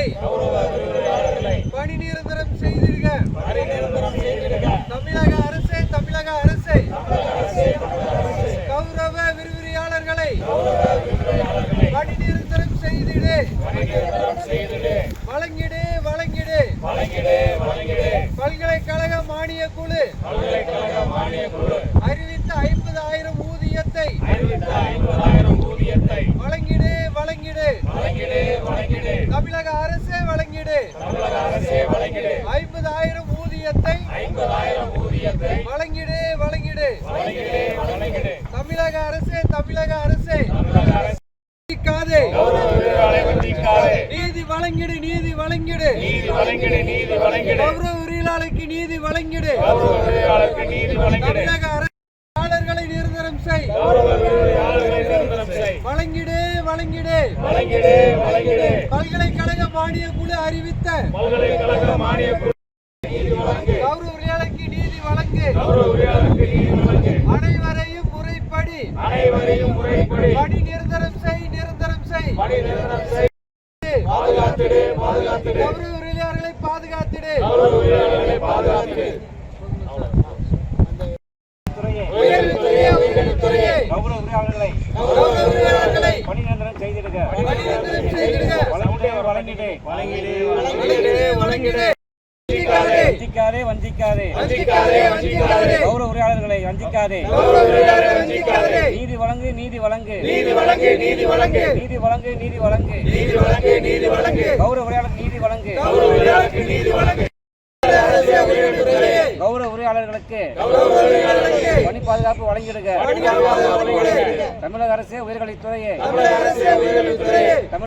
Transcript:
விரிவுரையாளர்களை பணி நிரந்தரம் செய்திருக்க தமிழக அரசே தமிழக அரசே. கௌரவ விரிவுரையாளர்களை பணி நிரந்தரம் செய்திடு. வழங்கிடு வழங்கிடு. பல்கலைக்கழக மானிய குழு அறிவித்த ஐம்பதாயிரம் ஊதியத்தை வழங்கிடு வழங்கிடு. தமிழக அரசே வழங்கிடு. தமிழக அரசே வழங்கிடு. ஐம்பதாயிரம் ஊதியத்தை ஐம்பதாயிரம் ஊதியத்தை வழங்கிடு வழங்கிடு. தமிழக அரசே தமிழக அரசே. நீதி வழங்கிடு நீதி வழங்கிடு. நீதி வழங்கிடு நீதி வழங்கிடு. நீதி வழங்கிடு. தமிழக அரசு வழங்கிடு. வழங்கிடு வழங்கிடு. பல்கலைக்கழக மானிய குழு அறிவித்த. பல்கலைக்கழக மானிய குழு வழங்கு. நீதி வழங்கு. அனைவரையும் முறைப்படி. அனைவரையும் முறைப்படி. பணி நிரந்தரம் செய் நிரந்தரம் செய். பணி நிரந்தரம் செய். பாதுகாத்திடு. பாதுகாத்திடு கௌரவ உரியாளர்களை செய்திடுக வழங்கிடு வழங்கிடு. வழங்கிடு வழங்கிடு வழங்கிடு. வஞ்சிக்காதே. வஞ்சிக்காதே. வஞ்சிக்காதே வஞ்சிக்காதே. வஞ்சிக்காதே. கௌரவ உரையாளர்களை வஞ்சிக்காதே. நீதி வழங்கு நீதி வழங்கு. நீதி வழங்கு நீதி வழங்கு. நீதி வழங்கு நீதி வழங்கு. நீதி வழங்கு நீதி வழங்கு. கௌரவ உரையாளருக்கு நீதி வழங்கு. கௌரவ நீதி வழங்கு அரசே உயர்வுத்துறையே கௌரவ உரையாளர்களுக்கு கௌரவ உரிமையாளர்களுக்கு பணி பாதுகாப்பு வழங்கிடுக. தமிழக அரசே உயர்கல்வித்துறையே.